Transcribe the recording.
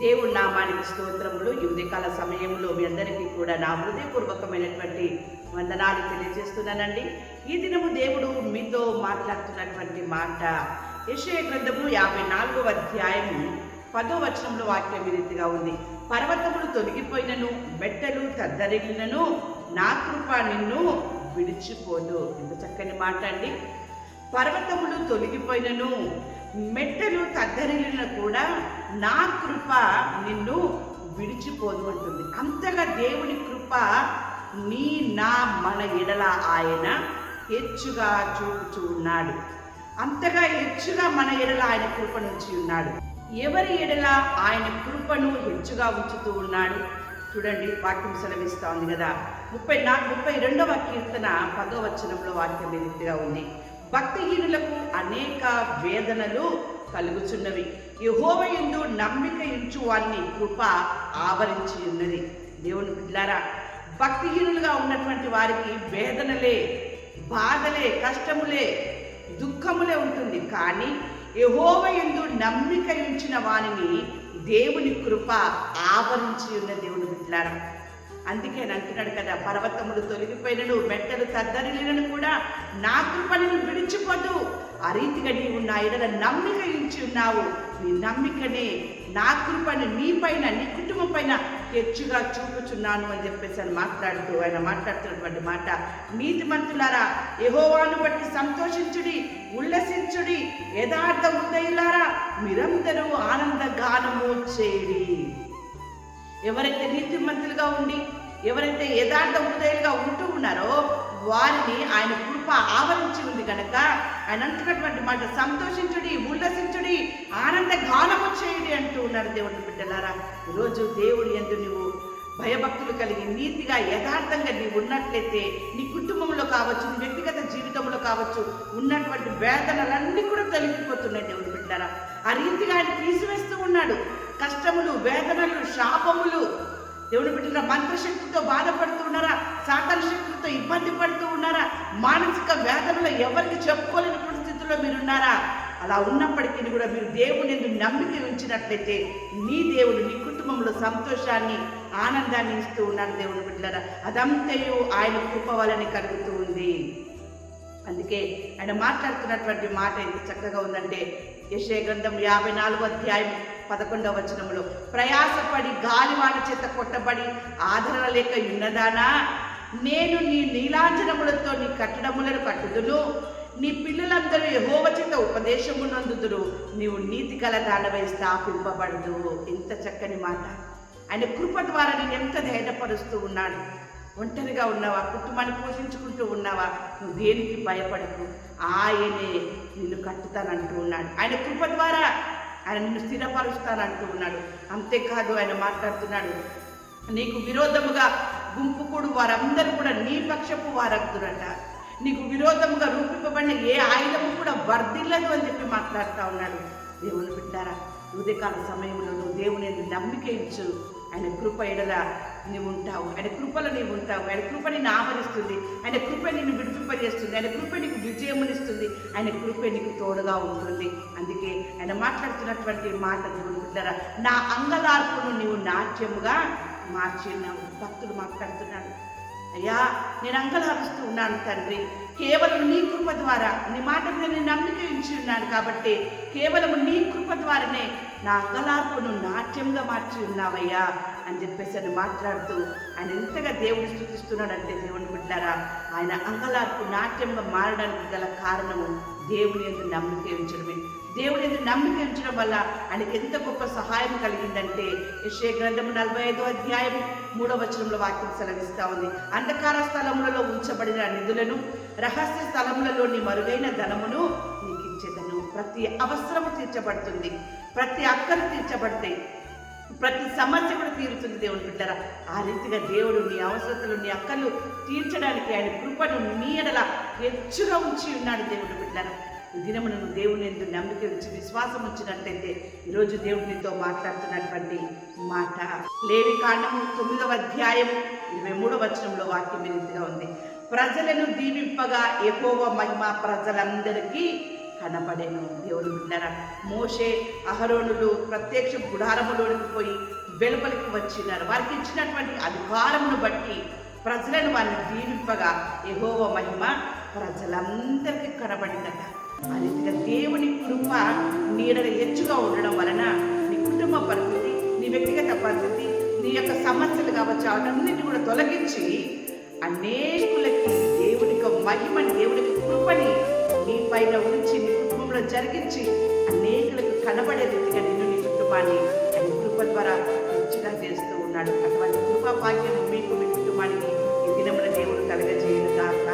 దేవుడి నామానికి స్తోత్రములు. ఈ ఉదయకాల సమయంలో మీ అందరికీ కూడా నా హృదయపూర్వకమైనటువంటి వందనాలు తెలియజేస్తున్నానండి. ఈ దినము దేవుడు మీతో మాట్లాడుతున్నటువంటి మాట. యశయ గ్రంథము యాభై నాలుగవ అధ్యాయము పదో వచనంలో వాక్యం రీతిగా ఉంది. పర్వతములు తొలగిపోయినను బెట్టలు తద్దరిగినను నా కృప నిన్ను విడిచిపోదు. ఎంత చక్కని మాట అండి. పర్వతములు తొలగిపోయినను మెట్టలు తద్దరిల్లిన కూడా నా కృప నిన్ను విడిచిపోదు అంటుంది అంతగా దేవుని కృప నీ నా మన ఎడల ఆయన హెచ్చుగా చూపుచూ ఉన్నాడు. అంతగా హెచ్చుగా మన ఎడల ఆయన కృప నుంచి ఉన్నాడు. ఎవరి ఎడల ఆయన కృపను హెచ్చుగా ఉంచుతూ ఉన్నాడు? చూడండి వాక్యం సెలవిస్తా ఉంది కదా. ముప్పై నా ముప్పై రెండవ కీర్తన పదో వచనంలో వాక్యం రీతిగా ఉంది? భక్తిహీనులకు అనేక వేదనలు కలుగుచున్నవి. యహోవయందు నమ్మిక ఇంచు వారిని కృప ఆవరించి ఉన్నది. దేవుని బిడ్లారా భక్తిహీనులుగా ఉన్నటువంటి వారికి వేదనలే బాధలే కష్టములే దుఃఖములే ఉంటుంది. కానీ యహోవయందు నమ్మిక ఉంచిన వారిని దేవుని కృప ఆవరించి ఉన్న దేవుని బిడ్లారా అందుకే అంటున్నాడు కదా పర్వతములు తొలగిపోయినను మెట్టలు తద్దరిలినను కూడా నా కృపను విడిచిపోదు. ఆ రీతిగా నీవు నా ఎడల నమ్మిక ఇచ్చి ఉన్నావు. నీ నమ్మికనే నా కృపను నీ పైన నీ కుటుంబం పైన హెచ్చుగా చూపుచున్నాను అని చెప్పేసి అని మాట్లాడుతూ ఆయన మాట్లాడుతున్నటువంటి మాట. నీతిమంతులారా యహోవాను బట్టి సంతోషించుడి ఉల్లసించుడి యథార్థ ఉదయులారా మీరందరూ ఆనంద గానము ఎవరైతే నీతిమంతులుగా ఉండి ఎవరైతే యథార్థ హృదయాలుగా ఉంటూ ఉన్నారో వారిని ఆయన కృప ఆవరించి ఉంది కనుక ఆయన అంటున్నటువంటి మాట సంతోషించుడి ఉల్లసించుడి ఆనంద గానము చేయుడి అంటూ ఉన్నారు దేవుని బిడ్డలారా. ఈరోజు దేవుడి ఎందు నువ్వు భయభక్తులు కలిగి నీతిగా యథార్థంగా నీవు ఉన్నట్లయితే నీ కుటుంబంలో కావచ్చు నీ వ్యక్తిగత జీవితంలో కావచ్చు ఉన్నటువంటి వేదనలన్నీ కూడా తొలగిపోతున్నాయి దేవుడు బిడ్డారా ఆ రీతిగా ఆయన తీసివేస్తూ ఉన్నాడు. కష్టములు వేదనలు శాపములు. దేవుని బిడ్డల మంత్రశక్తితో బాధపడుతూ ఉన్నారా? సాతాన శక్తులతో ఇబ్బంది పడుతూ ఉన్నారా? మానసిక వేదనలో ఎవరికి చెప్పుకోలేని పరిస్థితుల్లో మీరున్నారా? అలా ఉన్నప్పటికీ కూడా మీరు దేవుని నమ్మిక ఉంచినట్లయితే నీ దేవుడు నీ కుటుంబంలో సంతోషాన్ని ఆనందాన్ని ఇస్తూ ఉన్నాడు దేవుని బిడ్డలారా. అదంతయు ఆయన కృప వలని కలుగుతూ ఉంది. అందుకే ఆయన మాట్లాడుతున్నటువంటి మాట ఎంత చక్కగా ఉందంటే యశయ గ్రంథం యాభై నాలుగో అధ్యాయం పదకొండవ వచనంలో ప్రయాసపడి గాలివాన చేత కొట్టబడి ఆదరణ లేక ఉన్నదానా? నేను నీ నీలాంజనములతో నీ కట్టడములను కట్టుదును. నీ పిల్లలందరూ యహోవ చేత ఉపదేశము నందుదురు. నీవు నీతి కల దానవై స్థాపింపబడదు. ఎంత చక్కని మాట. ఆయన కృప ద్వారా నేను ఎంత ధైర్యపరుస్తూ ఉన్నాడు ఒంటరిగా ఉన్నావా? కుటుంబాన్ని పోషించుకుంటూ ఉన్నావా? నువ్వు దేనికి భయపడకు. ఆయనే నిన్ను కట్టుతానంటూ ఉన్నాడు. ఆయన కృప ద్వారా ఆయన నిన్ను స్థిరపరుస్తానంటూ ఉన్నాడు అంతేకాదు ఆయన మాట్లాడుతున్నాడు నీకు విరోధముగా గుంపు కూడు వారందరూ కూడా నీ పక్షపు వారగుదురట నీకు విరోధముగా రూపింపబడిన ఏ ఆయుధము కూడా వర్ధిల్లదు అని చెప్పి మాట్లాడుతూ ఉన్నాడు. దేవుని బిడ్డారా ఉదయకాల సమయంలో నువ్వు దేవుని నమ్మిక ఇచ్చు ఆయన కృప ఎడల నీవు ఉంటావు. ఆయన కృపలో నీవు ఉంటావు. ఆయన కృప నిన్ను ఆయన కృప నిన్ను విడిపింపజేస్తుంది. ఆయన కృప నీకు విజయమునిస్తుంది. ఆయన కృప నీకు తోడుగా ఉంటుంది. అందుకే ఆయన మాట్లాడుతున్నటువంటి మాట గురుకుంటారా నా అంగలార్పును నీవు నాట్యముగా మార్చి ఉన్నావు భక్తుడు మాట్లాడుతున్నాడు. అయ్యా నేను అంగలారుస్తూ ఉన్నాను తండ్రి. కేవలం నీ కృప ద్వారా నీ మాట మీద నేను నమ్మిక ఉంచి ఉన్నాను కాబట్టి కేవలం నీ కృప ద్వారానే నా అంగలార్పును నాట్యంగా మార్చి ఉన్నావయ్యా అని చెప్పేసి అని మాట్లాడుతూ ఆయన ఎంతగా దేవుని స్థుతిస్తున్నాడంటే దేవుని బిడ్డారా ఆయన అంగలార్పు నాట్యంగా మారడానికి గల కారణము దేవుని ఎందుకు నమ్మిక ఉంచడమే. దేవుని ఎందుకు నమ్మిక ఉంచడం వల్ల ఆయనకి ఎంత గొప్ప సహాయం కలిగిందంటే యశ్య గ్రంథము నలభై ఐదో అధ్యాయం మూడవ వచనంలో వాక్యం సెలవిస్తా ఉంది. అంధకార స్థలములలో ఉంచబడిన నిధులను రహస్య స్థలములలోని మరుగైన ధనమును నీకు ఇచ్చేదను ప్రతి అవసరము తీర్చబడుతుంది. ప్రతి అక్కలు తీర్చబడతాయి. ప్రతి సమస్య కూడా తీరుతుంది దేవుని బిడ్డరా. ఆ రీతిగా దేవుడు నీ అవసరతలు నీ అక్కలు తీర్చడానికి ఆయన కృపను నీ ఎడల హెచ్చుగా ఉంచి ఉన్నాడు దేవుడు బిడ్డరా. ఈ దినము నువ్వు దేవుని ఎందుకు నమ్మిక ఉంచి విశ్వాసం ఉంచినట్టయితే ఈరోజు దేవుడు నీతో మాట్లాడుతున్నటువంటి మాట. లేవి కాండము తొమ్మిదవ అధ్యాయము ఇరవై మూడవ వచనంలో వాక్యం రీతిగా ఉంది. ప్రజలను దీవింపగా ఎక్కువ మహిమ ప్రజలందరికీ కనపడేను దేవుడు విన్నారా మోషే అహరోనులు ప్రత్యక్ష గుడారములోనికి పోయి వెలుపలికి వచ్చినారు. వారికి ఇచ్చినటువంటి అధికారమును బట్టి ప్రజలను వారిని దీవింపగా ఎహోవ మహిమ ప్రజలందరికీ కనబడిందట. ఆ రీతిగా దేవుని కృప నీడల హెచ్చుగా ఉండడం వలన నీ కుటుంబ పరిస్థితి నీ వ్యక్తిగత పరిస్థితి నీ యొక్క సమస్యలు కావచ్చు అవన్నింటినీ కూడా తొలగించి అనేకులకి మహిమని దేవుడికి కృపని నీ పైన ఉంచి నీ కుటుంబంలో జరిగించి అనేకులకు కనబడే రీతిగా నిన్ను నీ కుటుంబాన్ని కృప ద్వారా రుచిగా చేస్తూ ఉన్నాడు. అటువంటి కృపా భాగ్యం మీకు మీ కుటుంబానికి ఈ దినమున దేవుడు కలగజేయను కాక